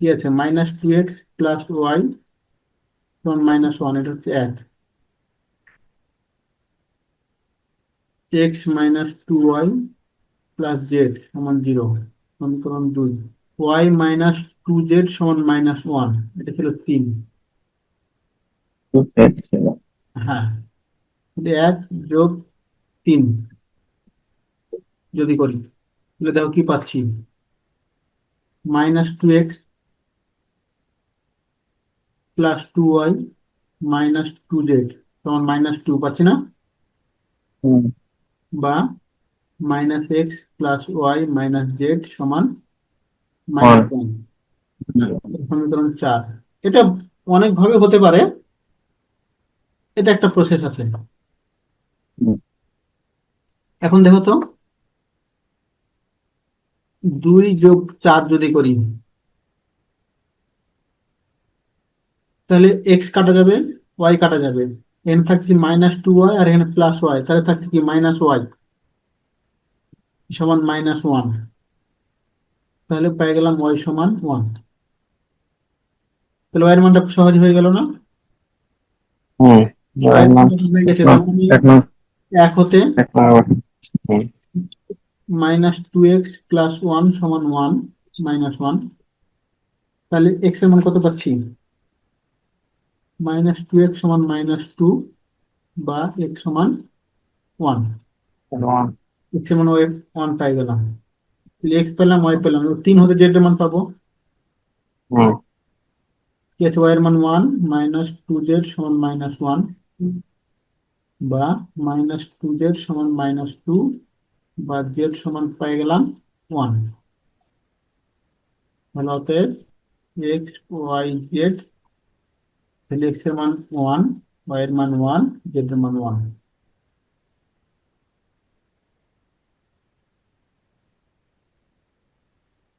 কি আছে? Minus two x plus y সমান মাইনাস ওয়ান এটা হচ্ছে এক। X minus two y plus z সমান জিরো সমীকরণ দুই। ওয়াই মাইনাস টু জেড সমান মাইনাস ওয়ান এটা ছিল তিন। হ্যাঁ। এক যোগ তিন যদি করি তাহলে দেখো কি পাচ্ছি? Minus two x plus two y minus two z সমান মাইনাস টু পাচ্ছি না? বা minus x plus y minus z সমান মাইনাস ওয়ান সমীকরণ চার। এটা অনেক ভাবে হতে পারে। এটা একটা প্রসেস আছে। এখন দেখো তো। দুই যোগ চার যদি করি তাহলে এক্স কাটা যাবে ওয়াই কাটা যাবে। এখানে থাকছে মাইনাস টু ওয়াই আর এখানে প্লাস ওয়াই তাহলে থাকছে কি মাইনাস ওয়াই সমান মাইনাস ওয়ান তাহলে পেয়ে গেলাম ওয়াই সমান ওয়ান তাহলে ওয়াই এর মানটা সহজ হয়ে গেল না? এক হতে minus two x plus one সমান ওয়ান মাইনাস ওয়ান তাহলে এক্সের মান কত পাচ্ছি? মাইনাস টু এক্স সমান মাইনাস টু বা এক্স সমান ওয়ান এক্সের মান ওয়াই ওয়ান পাই গেলাম। এক্স পেলাম ওয়াই পেলাম তিন হতে জেড এর মান পাবো। হুম কি আছে? ওয়াই এর মান ওয়ান মাইনাস টু জেড সমান মাইনাস ওয়ান বা মাইনাস টু জেড সমান মাইনাস টু বা জেড সমান পাই গেলাম ওয়ান তাহলে অতএব এক্স ওয়াই জেড তাহলে এক্সের মান ওয়ান ওয়াই এর মান ওয়ান জেড এর মান ওয়ান